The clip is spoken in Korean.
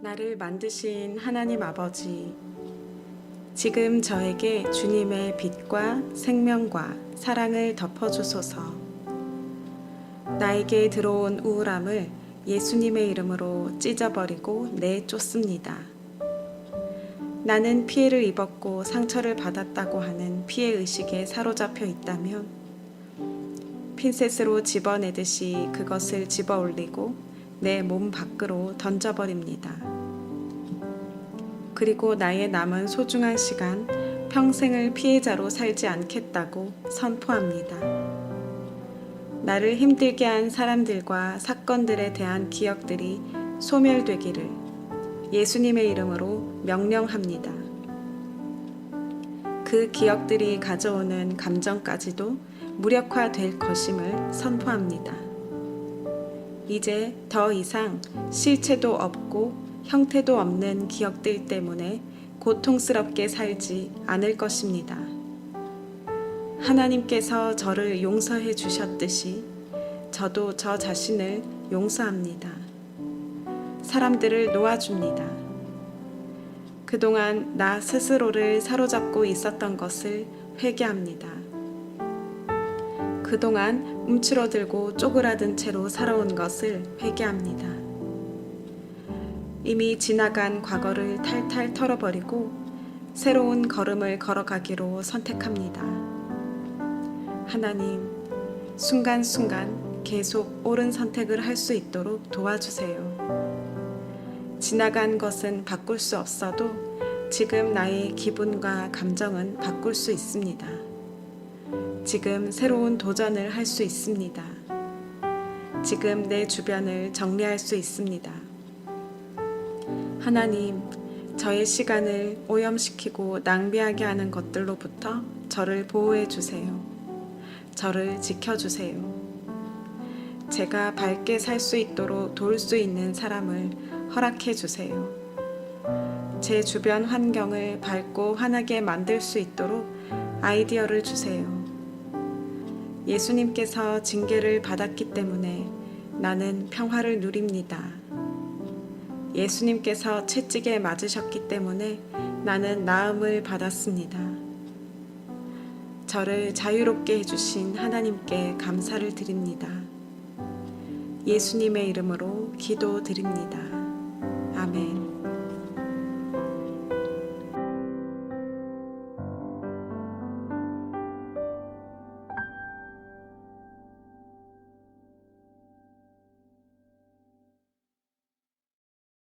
나를 만드신 하나님 아버지, 지금 저에게 주님의 빛과 생명과 사랑을 덮어주소서. 나에게 들어온 우울함을 예수님의 이름으로 찢어버리고 내쫓습니다. 나는 피해를 입었고 상처를 받았다고 하는 피해 의식에 사로잡혀 있다면 핀셋으로 집어내듯이 그것을 집어 올리고 내 몸 밖으로 던져버립니다. 그리고 나의 남은 소중한 시간, 평생을 피해자로 살지 않겠다고 선포합니다. 나를 힘들게 한 사람들과 사건들에 대한 기억들이 소멸되기를 예수님의 이름으로 명령합니다. 그 기억들이 가져오는 감정까지도 무력화될 것임을 선포합니다. 이제 더 이상 실체도 없고 형태도 없는 기억들 때문에 고통스럽게 살지 않을 것입니다. 하나님께서 저를 용서해 주셨듯이 저도 저 자신을 용서합니다. 사람들을 놓아줍니다. 그동안 나 스스로를 사로잡고 있었던 것을 회개합니다. 그동안 움츠러들고 쪼그라든 채로 살아온 것을 회개합니다. 이미 지나간 과거를 탈탈 털어버리고 새로운 걸음을 걸어가기로 선택합니다. 하나님, 순간순간 계속 옳은 선택을 할 수 있도록 도와주세요. 지나간 것은 바꿀 수 없어도 지금 나의 기분과 감정은 바꿀 수 있습니다. 지금 새로운 도전을 할 수 있습니다. 지금 내 주변을 정리할 수 있습니다. 하나님, 저의 시간을 오염시키고 낭비하게 하는 것들로부터 저를 보호해 주세요. 저를 지켜주세요. 제가 밝게 살 수 있도록 도울 수 있는 사람을 허락해 주세요. 제 주변 환경을 밝고 환하게 만들 수 있도록 아이디어를 주세요. 예수님께서 징계를 받았기 때문에 나는 평화를 누립니다. 예수님께서 채찍에 맞으셨기 때문에 나는 나음을 받았습니다. 저를 자유롭게 해주신 하나님께 감사를 드립니다. 예수님의 이름으로 기도 드립니다. 아멘.